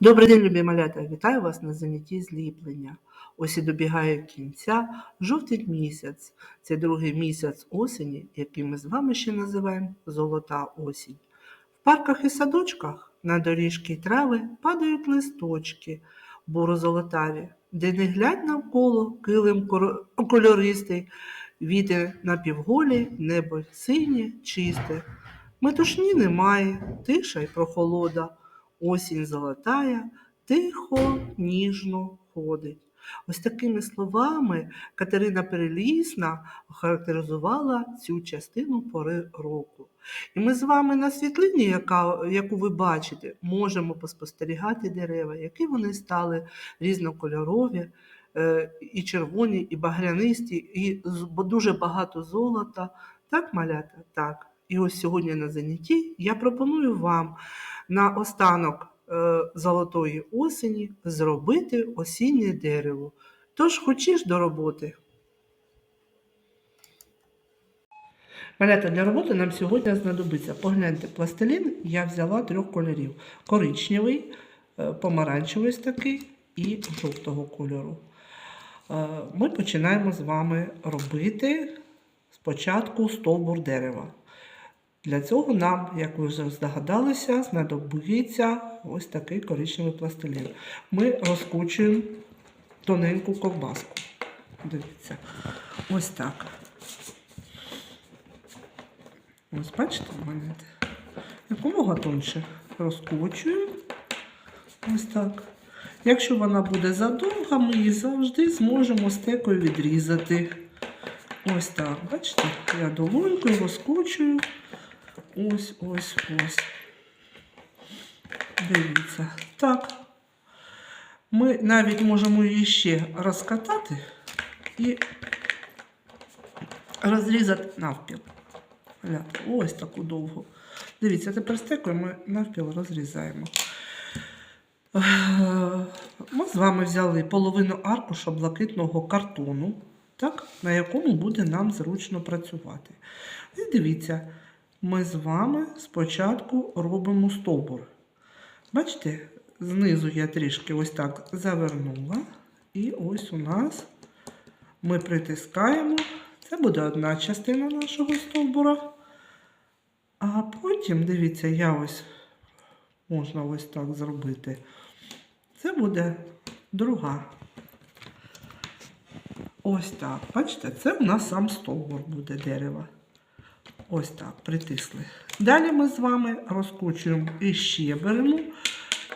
Добрий день, любі малята! Вітаю вас на занятті зліплення. Ось і добігає кінця жовтий місяць. Це другий місяць осені, який ми з вами ще називаємо золота осінь. В парках і садочках на доріжки й трави падають листочки буро-золотаві, де не глядь навколо килим кольористий, вітер напівголі, небо синє, чисте. Метушні немає, тиша й прохолода. Осінь золотая, тихо, ніжно ходить. Ось такими словами Катерина Перелісна охарактеризувала цю частину пори року. І ми з вами на світлині, яка, яку ви бачите, можемо поспостерігати дерева, які вони стали різнокольорові, е, і червоні, і багрянисті, і дуже багато золота. Так, малята? Так. І ось сьогодні на занятті я пропоную вам на останок е, золотої осені зробити осіннє дерево. Тож хочеш до роботи. Малята, для роботи нам сьогодні знадобиться. Погляньте, пластилін я взяла трьох кольорів: коричневий, е, помаранчевий такий і жовтого кольору. Е, Ми починаємо з вами робити спочатку стовбур дерева. Для цього нам, як ви вже здогадалися, знадобиться ось такий коричневий пластилін. Ми розкручуємо тоненьку ковбаску. Дивіться, ось так. Ось бачите, в якомога тоньше розкручуємо. Ось так. Якщо вона буде задовга, ми її завжди зможемо стекою відрізати. Ось так. Бачите, я долонькою розкручую. Ось, ось, ось. Дивіться. Так. Ми навіть можемо її ще розкатати і розрізати навпіл. Ось таку довгу. Дивіться, тепер стекою ми навпіл розрізаємо. Ми з вами взяли половину аркуша блакитного картону, так, на якому буде нам зручно працювати. І дивіться, ми з вами спочатку робимо стовбур. Бачите, знизу я трішки ось так завернула. І ось у нас ми притискаємо. Це буде одна частина нашого стовбура. А потім, дивіться, я ось можна ось так зробити. Це буде друга. Ось так. Бачите, це в нас сам стовбур буде дерева. Ось так, притисли. Далі ми з вами розкручуємо і ще беремо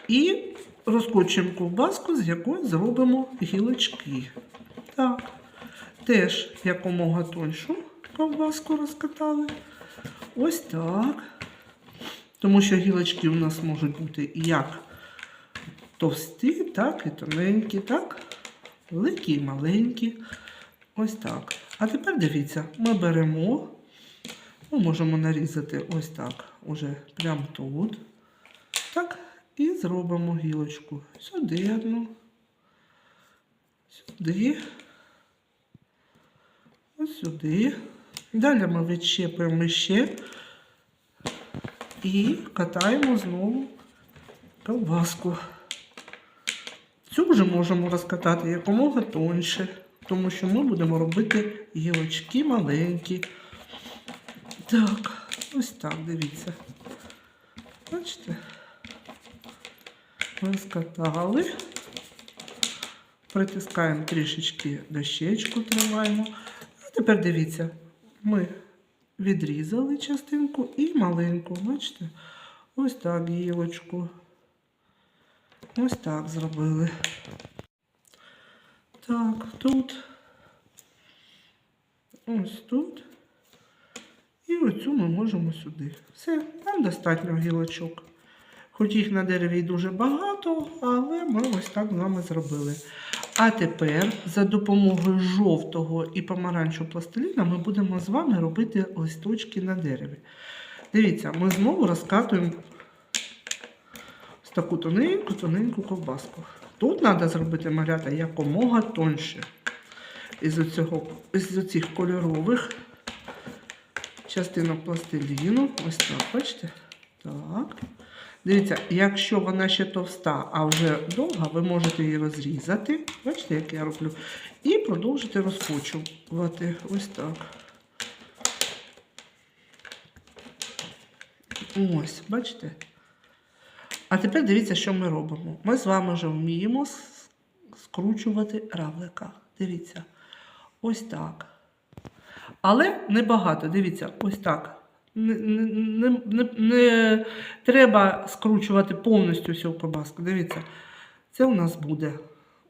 і розкручуємо ковбаску, з якої зробимо гілочки. Так. Теж якомога тоньшу ковбаску розкатали. Ось так. Тому що гілочки у нас можуть бути як товсті, так і тоненькі, так, великі і маленькі. Ось так. А тепер дивіться, ми беремо, ми можемо нарізати ось так, уже прямо тут. Так, і зробимо гілочку. Сюди одну, сюди, ось сюди. Далі ми відщепуємо ще і катаємо знову ковбаску. Цю вже можемо розкатати якомога тоньше, тому що ми будемо робити гілочки маленькі. Так, ось так, дивіться. Бачите? Розкатали. Притискаємо трішечки дощечку, тримаємо. А тепер дивіться, ми відрізали частинку і маленьку, бачите? Ось так гілочку. Ось так зробили. Так, тут. Ось тут. І оцю ми можемо сюди. Все, нам достатньо гілочок. Хоч їх на дереві дуже багато, але ми ось так з вами зробили. А тепер за допомогою жовтого і помаранчевого пластиліна ми будемо з вами робити листочки на дереві. Дивіться, ми знову розкатуємо ось таку тоненьку, тоненьку ковбаску. Тут треба зробити малята якомога тоньше. Із оцього, із оцих кольорових частинок пластиліну. Ось так, бачите? Так. Дивіться, якщо вона ще товста, а вже довга, ви можете її розрізати. Бачите, як я роблю? І продовжити розкочувати. Ось так. Ось, бачите? А тепер дивіться, що ми робимо. Ми з вами вже вміємо скручувати равлика. Дивіться. Ось так. Але небагато. Дивіться, ось так. Не, не, не, не, треба скручувати повністю всю ковбаску. Дивіться, це у нас буде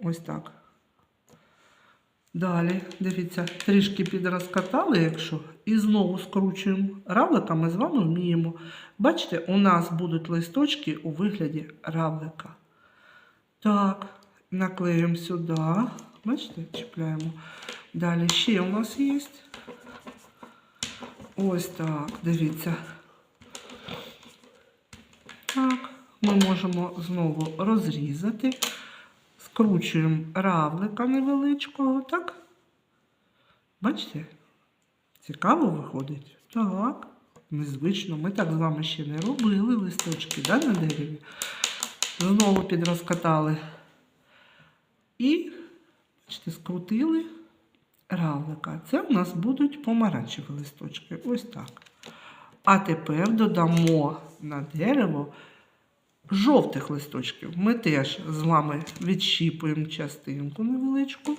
ось так. Далі, дивіться, трішки підрозкатали, якщо, і знову скручуємо равлика, ми з вами вміємо. Бачите, у нас будуть листочки у вигляді равлика. Так, наклеїмо сюди. Бачите, чіпляємо. Далі ще у нас є. Ось так, дивіться. Так, ми можемо знову розрізати. Скручуємо равлика невеличкого, так? Бачите? Цікаво виходить? Так. Незвично. Ми так з вами ще не робили листочки, да, на дереві. Знову підрозкатали. І, бачите, скрутили равлика. Це у нас будуть помаранчеві листочки. Ось так. А тепер додамо на дерево жовтих листочків. Ми теж з вами відщіпуємо частинку невеличку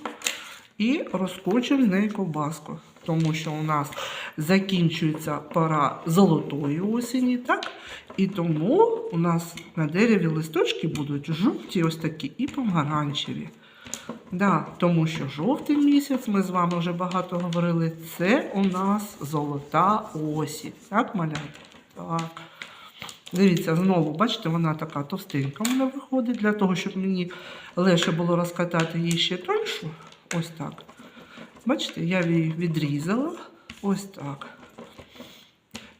і розкочуємо з неї ковбаску. Тому що у нас закінчується пора золотої осені, так? І тому у нас на дереві листочки будуть жовті, ось такі, і помаранчеві. Да, тому що жовтий місяць, ми з вами вже багато говорили, це у нас золота осінь. Так, малята? Так. Дивіться, знову, бачите, вона така товстенька вона виходить, для того, щоб мені легше було розкатати її ще тоньшу. Ось так. Бачите, я її відрізала. Ось так.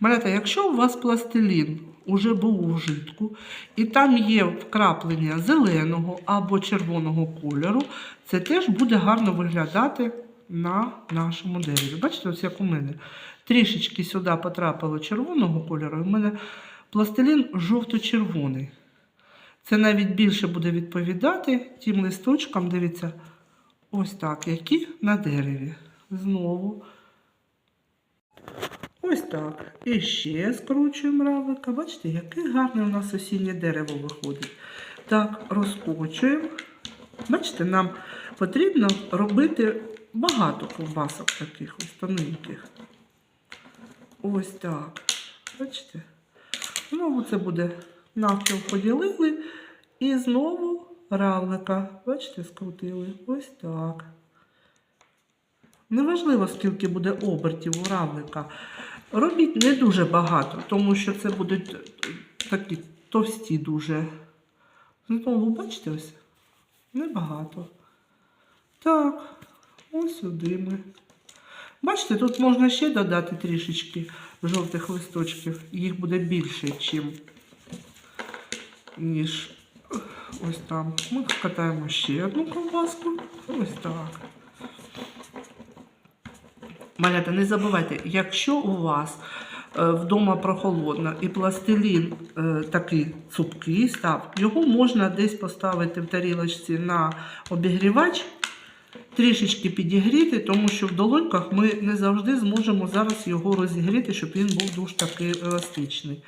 Малята, якщо у вас пластилін уже був у вжитку, і там є вкраплення зеленого або червоного кольору, це теж буде гарно виглядати на нашому дереві. Бачите, ось як у мене. Трішечки сюди потрапило червоного кольору, і в мене пластилін жовто-червоний. Це навіть більше буде відповідати тим листочкам, дивіться, ось так, які на дереві. Знову. Ось так. І ще скручуємо равлика. Бачите, яке гарне у нас осіннє дерево виходить. Так, розкочуємо. Бачите, нам потрібно робити багато ковбасок таких ось тоненьких. Ось так. Бачите? Знову це буде навпіл поділили. І знову равлика. Бачите, скрутили. Ось так. Неважливо, скільки буде обертів у равлика. Робіть не дуже багато, тому що це будуть такі товсті дуже. Знову, бачите, ось небагато. Так, ось сюди ми. Бачите, тут можна ще додати трішечки жовтих листочків. Їх буде більше, чим, ніж ось там. Ми катаємо ще одну ковбаску. Ось так. Малята, не забувайте, якщо у вас е, вдома прохолодно і пластилін е, такий цупкий став, його можна десь поставити в тарілочці на обігрівач, трішечки підігріти, тому що в долоньках ми не завжди зможемо зараз його розігріти, щоб він був дуже такий еластичний.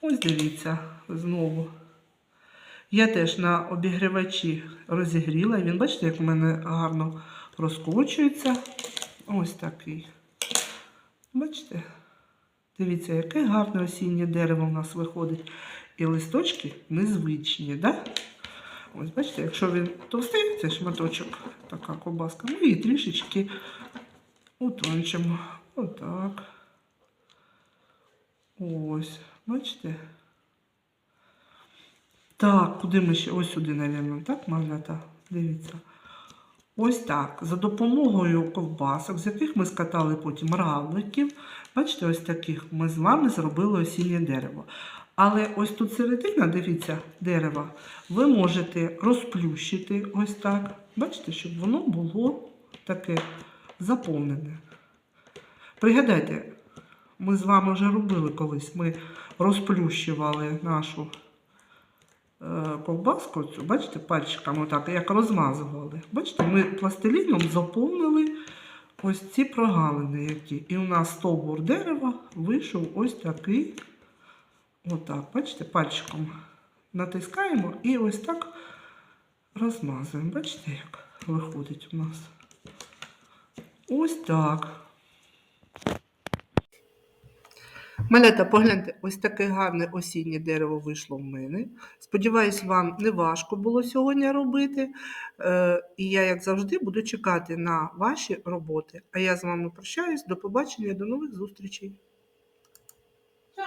Ось дивіться, знову. Я теж на обігрівачі розігріла. Він, бачите, як у мене гарно розкочується. Ось такий. Бачите? Дивіться, яке гарне осіннє дерево у нас виходить. І листочки незвичні, да? Ось, бачите, якщо він товстий, це шматочок, така ковбаска, ми її трішечки утончимо. Отак. Ось, бачите? Так, куди ми ще? Ось сюди, мабуть, так, малята? Дивіться. Ось так. За допомогою ковбасок, з яких ми скатали потім равликів. Бачите, ось таких ми з вами зробили осіннє дерево. Але ось тут середина, дивіться, дерева, ви можете розплющити ось так. Бачите, щоб воно було таке заповнене. Пригадайте, ми з вами вже робили колись, ми розплющували нашу ковбаску цю, бачите, пальчиками отак, як розмазували. Бачите, ми пластиліном заповнили ось ці прогалини, які. І у нас стовбур дерева вийшов ось такий. Отак, бачите, пальчиком натискаємо і ось так розмазуємо. Бачите, як виходить у нас. Ось так. Малята, погляньте, ось таке гарне осіннє дерево вийшло в мене. Сподіваюсь, вам не важко було сьогодні робити. Е, і я, як завжди, буду чекати на ваші роботи. А я з вами прощаюсь. До побачення, до нових зустрічей.